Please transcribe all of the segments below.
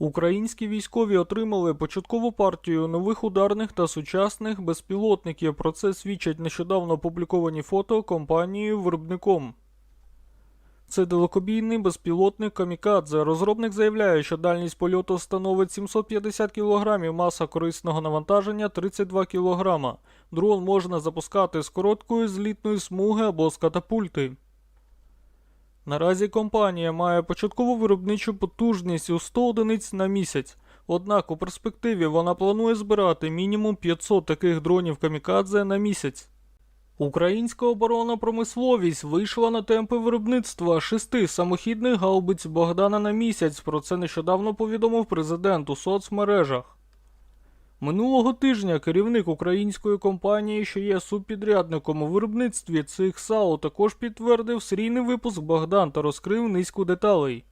Українські військові отримали початкову партію нових ударних та сучасних безпілотників. Про це свідчать нещодавно опубліковані фото компанією виробником. Це далекобійний безпілотник Камікадзе. Розробник заявляє, що дальність польоту становить 750 кг, маса корисного навантаження 32 кг. Дрон можна запускати з короткої злітної смуги або з катапульти. Наразі компанія має початкову виробничу потужність у 100 одиниць на місяць. Однак у перспективі вона планує збирати мінімум 500 таких дронів камікадзе на місяць. Українська оборонна промисловість вийшла на темпи виробництва шести самохідних гаубиць Богдана на місяць. Про це нещодавно повідомив президент у соцмережах. Минулого тижня керівник української компанії, що є субпідрядником у виробництві цих САУ, також підтвердив серійний випуск Богдан та розкрив низку деталей.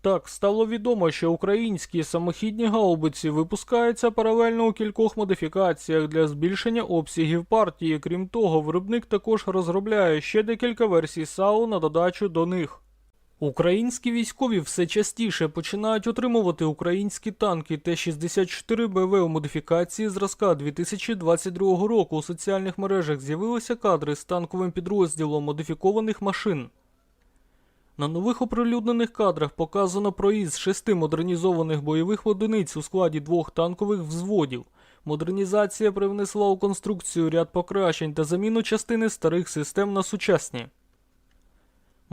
Так, стало відомо, що українські самохідні гаубиці випускаються паралельно у кількох модифікаціях для збільшення обсягів партії. Крім того, виробник також розробляє ще декілька версій САУ на додачу до них. Українські військові все частіше починають отримувати українські танки Т-64 БВ у модифікації зразка 2022 року. У соціальних мережах з'явилися кадри з танковим підрозділом модифікованих машин. На нових оприлюднених кадрах показано проїзд шести модернізованих бойових одиниць у складі двох танкових взводів. Модернізація привнесла у конструкцію ряд покращень та заміну частини старих систем на сучасні.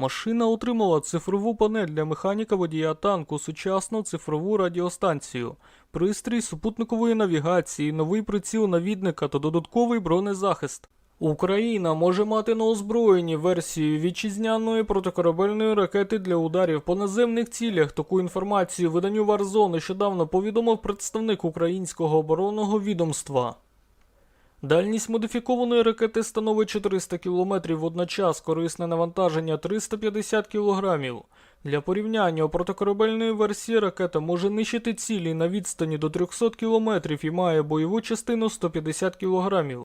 Машина отримала цифрову панель для механіка водія танку, сучасну цифрову радіостанцію, пристрій супутникової навігації, новий приціл навідника та додатковий бронезахист. Україна може мати на озброєнні версію вітчизняної протикорабельної ракети для ударів по наземних цілях. Таку інформацію виданню Warzone нещодавно повідомив представник українського оборонного відомства. Дальність модифікованої ракети становить 400 км водночас, корисне навантаження 350 кг. Для порівняння у протикорабельної версії ракета може нищити цілі на відстані до 300 км і має бойову частину 150 кг.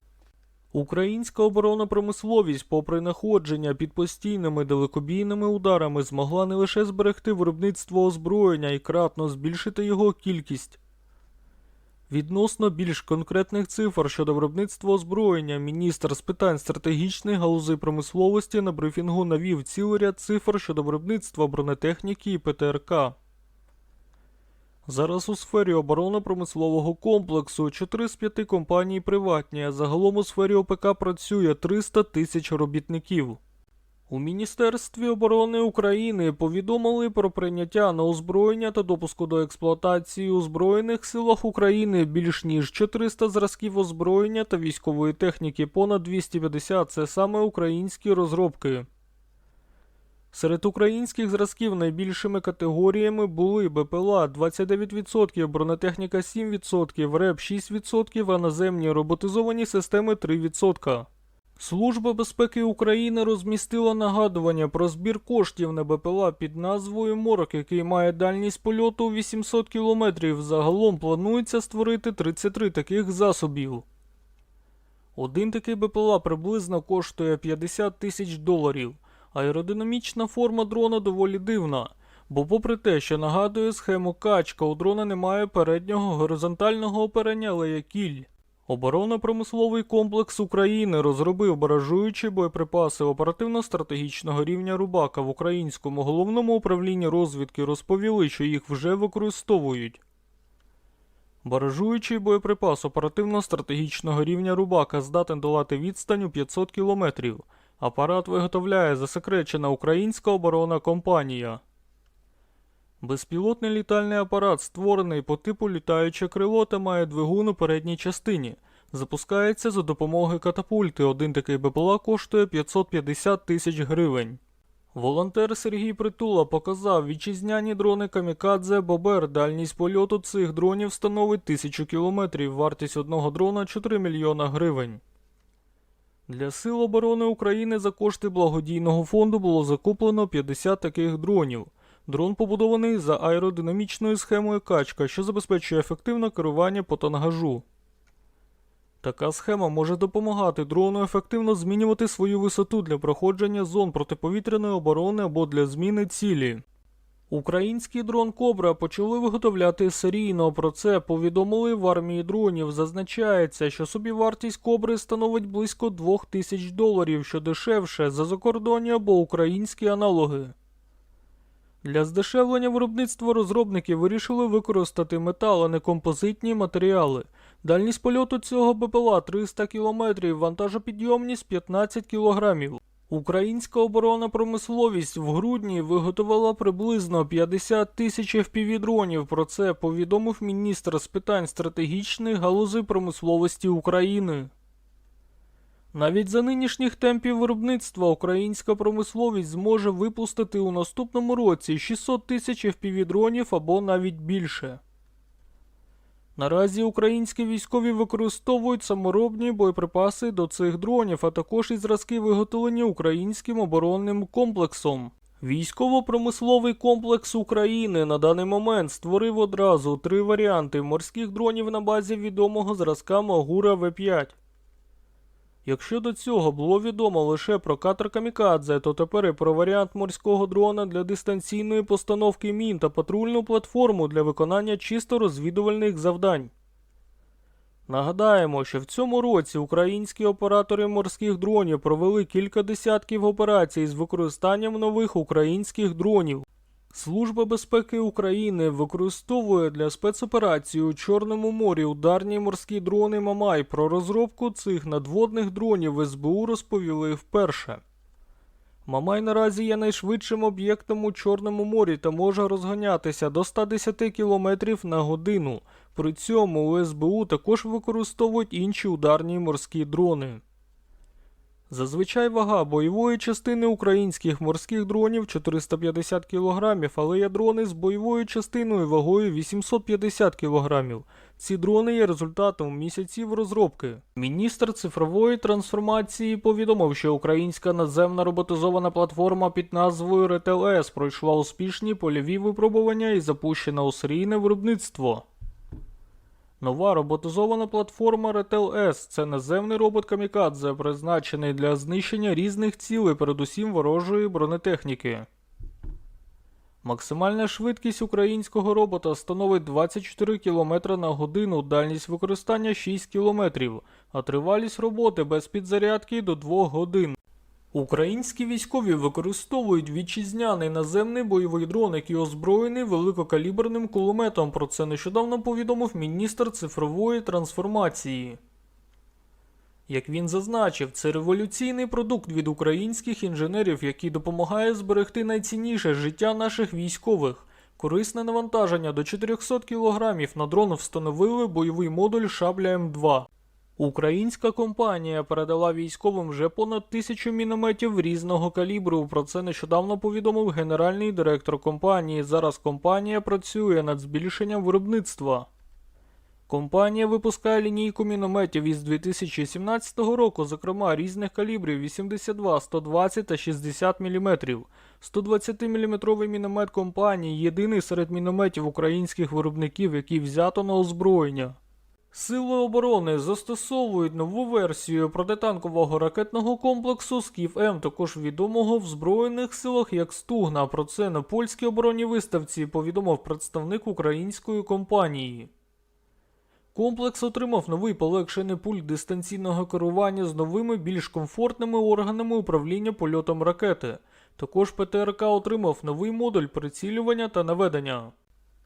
Українська оборонна промисловість, попри находження під постійними далекобійними ударами, змогла не лише зберегти виробництво озброєння і кратно збільшити його кількість. Відносно більш конкретних цифр щодо виробництва озброєння, міністр з питань стратегічної галузи промисловості на брифінгу навів цілий ряд цифр щодо виробництва бронетехніки і ПТРК. Зараз у сфері оборонно-промислового комплексу 4 з 5 компаній приватні, а загалом у сфері ОПК працює 300 тисяч робітників. У Міністерстві оборони України повідомили про прийняття на озброєння та допуску до експлуатації у Збройних силах України більш ніж 400 зразків озброєння та військової техніки, понад 250 це саме українські розробки. Серед українських зразків найбільшими категоріями були БПЛА 29%, бронетехніка 7%, РЕП 6%, а наземні роботизовані системи 3%. Служба безпеки України розмістила нагадування про збір коштів на БПЛА під назвою Морок, який має дальність польоту 800 км. Загалом планується створити 33 таких засобів. Один такий БПЛА приблизно коштує 50 тисяч доларів. Аеродинамічна форма дрона доволі дивна, бо, попри те, що нагадує схему качка, у дрона немає переднього горизонтального оперення, але є кіль. Оборонно-промисловий комплекс України розробив баражуючі боєприпаси оперативно-стратегічного рівня Рубака в українському головному управлінні розвідки розповіли, що їх вже використовують. Баражуючий боєприпас оперативно-стратегічного рівня Рубака здатен долати відстань у 500 кілометрів. Апарат виготовляє засекречена українська оборонна компанія. Безпілотний літальний апарат створений по типу літаюче крило та має двигун у передній частині. Запускається за допомогою катапульти. Один такий БПЛА коштує 550 тисяч гривень. Волонтер Сергій Притула показав вітчизняні дрони Камікадзе Бобер. Дальність польоту цих дронів становить 1000 кілометрів. Вартість одного дрона 4 мільйона гривень. Для Сил оборони України за кошти благодійного фонду було закуплено 50 таких дронів. Дрон побудований за аеродинамічною схемою качка, що забезпечує ефективне керування по тангажу. Така схема може допомагати дрону ефективно змінювати свою висоту для проходження зон протиповітряної оборони або для зміни цілі. Український дрон Кобра почали виготовляти серійно. Про це повідомили в армії дронів. Зазначається, що собівартість Кобри становить близько 2000 доларів, що дешевше за закордонні або українські аналоги. Для здешевлення виробництва розробники вирішили використати метал, а не композитні матеріали. Дальність польоту цього БПЛА 300 км, вантажопідйомність 15 кг. Українська оборонна промисловість в грудні виготовила приблизно 50 тисяч FPV-дронів. Про це повідомив міністр з питань стратегічних галузей промисловості України. Навіть за нинішніх темпів виробництва українська промисловість зможе випустити у наступному році 600 тисяч FPV-дронів або навіть більше. Наразі українські військові використовують саморобні боєприпаси до цих дронів, а також і зразки виготовлені українським оборонним комплексом. Військово-промисловий комплекс України на даний момент створив одразу три варіанти морських дронів на базі відомого зразка Магура В5. Якщо до цього було відомо лише про катер Камікадзе, то тепер і про варіант морського дрона для дистанційної постановки мін та патрульну платформу для виконання чисто розвідувальних завдань. Нагадаємо, що в цьому році українські оператори морських дронів провели кілька десятків операцій з використанням нових українських дронів. Служба безпеки України використовує для спецоперації у Чорному морі ударні морські дрони Мамай. Про розробку цих надводних дронів СБУ розповіли вперше. Мамай наразі є найшвидшим об'єктом у Чорному морі та може розганятися до 110 км на годину. При цьому у СБУ також використовують інші ударні морські дрони. Зазвичай вага бойової частини українських морських дронів 450 кг, але є дрони з бойовою частиною вагою 850 кг. Ці дрони є результатом місяців розробки. Міністр цифрової трансформації повідомив, що українська надземна роботизована платформа під назвою RTLS пройшла успішні польові випробування і запущена у серійне виробництво. Нова роботизована платформа RTLS – це наземний робот Камікадзе, призначений для знищення різних цілей, передусім ворожої бронетехніки. Максимальна швидкість українського робота становить 24 км на годину, дальність використання 6 км, а тривалість роботи без підзарядки до 2 годин. Українські військові використовують вітчизняний наземний бойовий дрон, який озброєний великокаліберним кулеметом. Про це нещодавно повідомив міністр цифрової трансформації. Як він зазначив, це революційний продукт від українських інженерів, який допомагає зберегти найцінніше життя наших військових. Корисне навантаження до 400 кг на дрон встановили бойовий модуль Шабля М2. Українська компанія передала військовим вже понад тисячу мінометів різного калібру. Про це нещодавно повідомив генеральний директор компанії. Зараз компанія працює над збільшенням виробництва. Компанія випускає лінійку мінометів із 2017 року, зокрема різних калібрів 82, 120 та 60 мм. 120 мм міномет компанії єдиний серед мінометів українських виробників, який взято на озброєння. Сили оборони застосовують нову версію протитанкового ракетного комплексу Скіф М, також відомого в Збройних силах як Стугна. Про це на польській оборонній виставці повідомив представник української компанії. Комплекс отримав новий полегшений пульт дистанційного керування з новими більш комфортними органами управління польотом ракети. Також ПТРК отримав новий модуль прицілювання та наведення.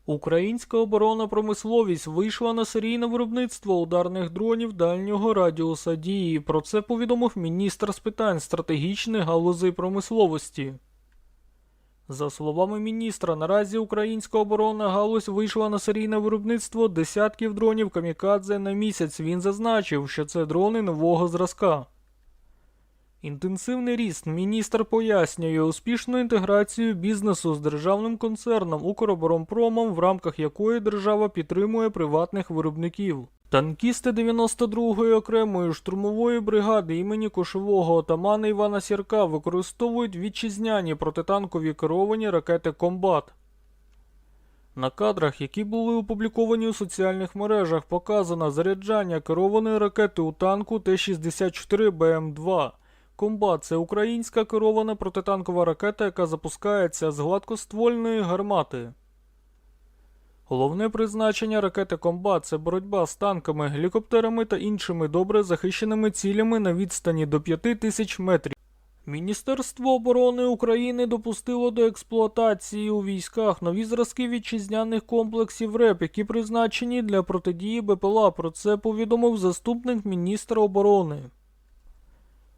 Українська оборонна промисловість вийшла на серійне виробництво ударних дронів дальнього радіуса дії. Про це повідомив міністр з питань стратегічних галузей промисловості. За словами міністра, наразі українська оборонна галузь вийшла на серійне виробництво десятків дронів камікадзе на місяць. Він зазначив, що це дрони нового зразка. Інтенсивний ріст міністр пояснює успішну інтеграцію бізнесу з державним концерном Укроборонпромом, в рамках якої держава підтримує приватних виробників. Танкісти 92-ї окремої штурмової бригади імені кошового отамана Івана Сірка використовують вітчизняні протитанкові керовані ракети Комбат. На кадрах, які були опубліковані у соціальних мережах, показано заряджання керованої ракети у танку Т-64 БМ-2. Комбат це українська керована протитанкова ракета, яка запускається з гладкоствольної гармати. Головне призначення ракети Комбат це боротьба з танками, гелікоптерами та іншими добре захищеними цілями на відстані до 5000 метрів. Міністерство оборони України допустило до експлуатації у військах нові зразки вітчизняних комплексів РЕП, які призначені для протидії БПЛА. Про це повідомив заступник міністра оборони.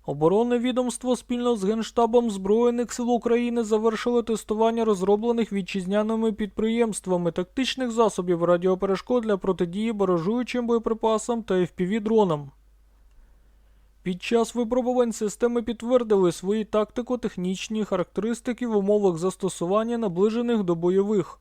Оборонне відомство спільно з Генштабом Збройних сил України завершило тестування розроблених вітчизняними підприємствами тактичних засобів радіоперешкод для протидії баражуючим боєприпасам та FPV-дронам. Під час випробувань системи підтвердили свої тактико-технічні характеристики в умовах застосування наближених до бойових.